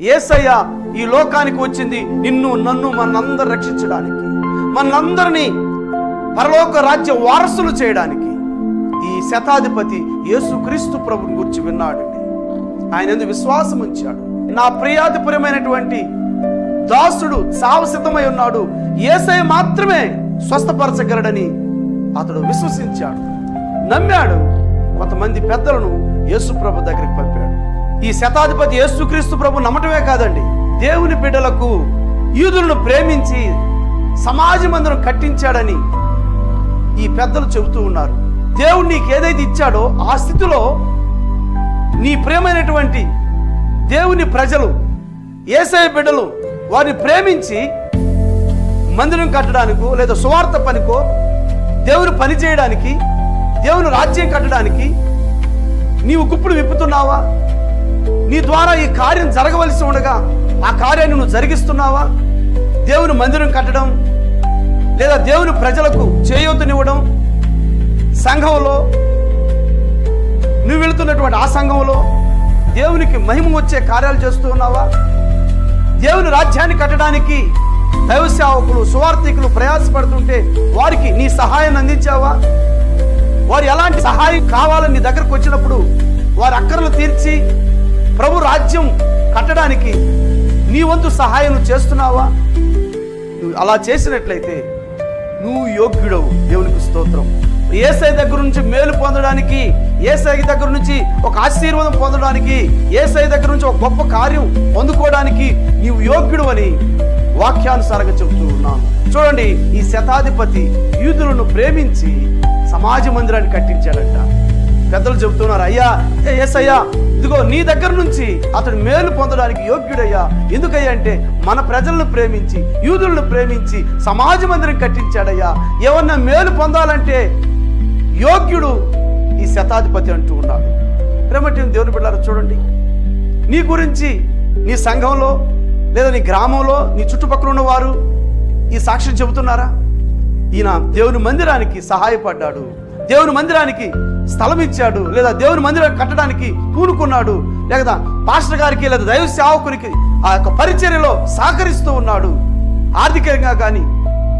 ఏసయ్య ఈ లోకానికి వచ్చింది నిన్ను నన్ను మనందరు రక్షించడానికి మనందరినీ పరలోక రాజ్య వారసులు చేయడానికి. ఈ శతాధిపతి యేసుక్రీస్తు ప్రభుని గురించి విన్నాడండి. ఆయన ఎందుకు విశ్వాసం ఉంచాడు. నా ప్రియాధిపురమైనటువంటి దాసుడు సావసితమై ఉన్నాడు. ఏసై మాత్రమే స్వస్థపరచగలడని అతడు విశ్వసించాడు. నమ్మాడు. కొంతమంది పెద్దలను యేసు ప్రభు దగ్గరికి పంపాడు. ఈ శతాధిపతి యేసుక్రీస్తు ప్రభు నమ్మటమే కాదండి. దేవుని బిడ్డలకు యూదులను ప్రేమించి సమాజ మందిరం కట్టించాడని ఈ పెద్దలు చెబుతూ ఉన్నారు. దేవుడు నీకు ఏదైతే ఇచ్చాడో ఆ స్థితిలో నీ ప్రేమైనటువంటి దేవుని ప్రజలు ఏసఐ బిడ్డలు వారిని ప్రేమించి మందిరం కట్టడానికో లేదా సువార్త పనికో దేవుని పని చేయడానికి దేవుని రాజ్యం కట్టడానికి నీవు గుప్పుడు విప్పుతున్నావా? నీ ద్వారా ఈ కార్యం జరగవలసి ఉండగా ఆ కార్యాన్ని నువ్వు జరిగిస్తున్నావా? దేవుని మందిరం కట్టడం లేదా దేవుని ప్రజలకు చేయూతనివ్వడం? సంఘంలో నువ్వు వెళుతున్నటువంటి ఆ సంఘంలో దేవునికి మహిమ వచ్చే కార్యాలు చేస్తూ ఉన్నావా? దేవుని రాజ్యాన్ని కట్టడానికి దైవ సేవకులు సువార్థికులు ప్రయాసపడుతుంటే వారికి నీ సహాయాన్ని అందించావా? వారు ఎలాంటి సహాయం కావాలని నీ దగ్గరకు వచ్చినప్పుడు వారి అక్కర్లు తీర్చి ప్రభు రాజ్యం కట్టడానికి నీ వంతు సహాయం చేస్తున్నావా? నువ్వు అలా చేసినట్లయితే నువ్వు యోగ్యుడవు. దేవునికి స్తోత్రం. ఏసై దగ్గర నుంచి మేలు పొందడానికి ఏసై దగ్గర నుంచి ఒక ఆశీర్వాదం పొందడానికి ఏసై దగ్గర నుంచి ఒక గొప్ప కార్యం పొందుకోవడానికి నీవు యోగ్యుడు అని వాక్యానుసారంగా చెబుతూ ఉన్నాను. చూడండి ఈ శతాధిపతి యూదులను ప్రేమించి సమాజ మందిరాన్ని కట్టించాడంట. పెద్దలు చెబుతున్నారు అయ్యా ఎస్ అయ్యా ఇదిగో నీ దగ్గర నుంచి అతడు మేలు పొందడానికి యోగ్యుడయ్యా. ఎందుకయ్యా అంటే మన ప్రజలను ప్రేమించి యూదులను ప్రేమించి సమాజ మందిరం కట్టించాడయ్యా. ఏమన్నా మేలు పొందాలంటే యోగ్యుడు ఈ శతాధిపతి అంటూ ఉన్నాడు ప్రేమటి దేవుని బిడ్డారు చూడండి. నీ గురించి నీ సంఘంలో లేదా నీ గ్రామంలో నీ చుట్టుపక్కల ఉన్నవారు ఈ సాక్ష్యం చెబుతున్నారా? ఈయన దేవుని మందిరానికి సహాయపడ్డాడు. దేవుని మందిరానికి స్థలం ఇచ్చాడు లేదా దేవుని మందిరం కట్టడానికి పూనుకున్నాడు లేదా పాస్టర్ గారికి లేదా దైవ సేవకునికి ఆ యొక్క పరిచర్యలో సహకరిస్తూ ఉన్నాడు. ఆర్థికంగా కానీ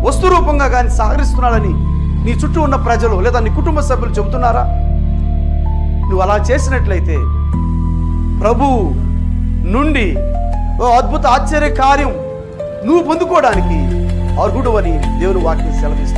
వస్తు రూపంగా కానీ సహకరిస్తున్నాడని నీ చుట్టూ ఉన్న ప్రజలు లేదా నీ కుటుంబ సభ్యులు చెబుతున్నారా? నువ్వు అలా చేసినట్లయితే ప్రభు నుండి ఓ అద్భుత ఆశ్చర్య కార్యం నువ్వు పొందుకోవడానికి అర్హుడు అని దేవుని వాక్యం సెలవిస్తుంది.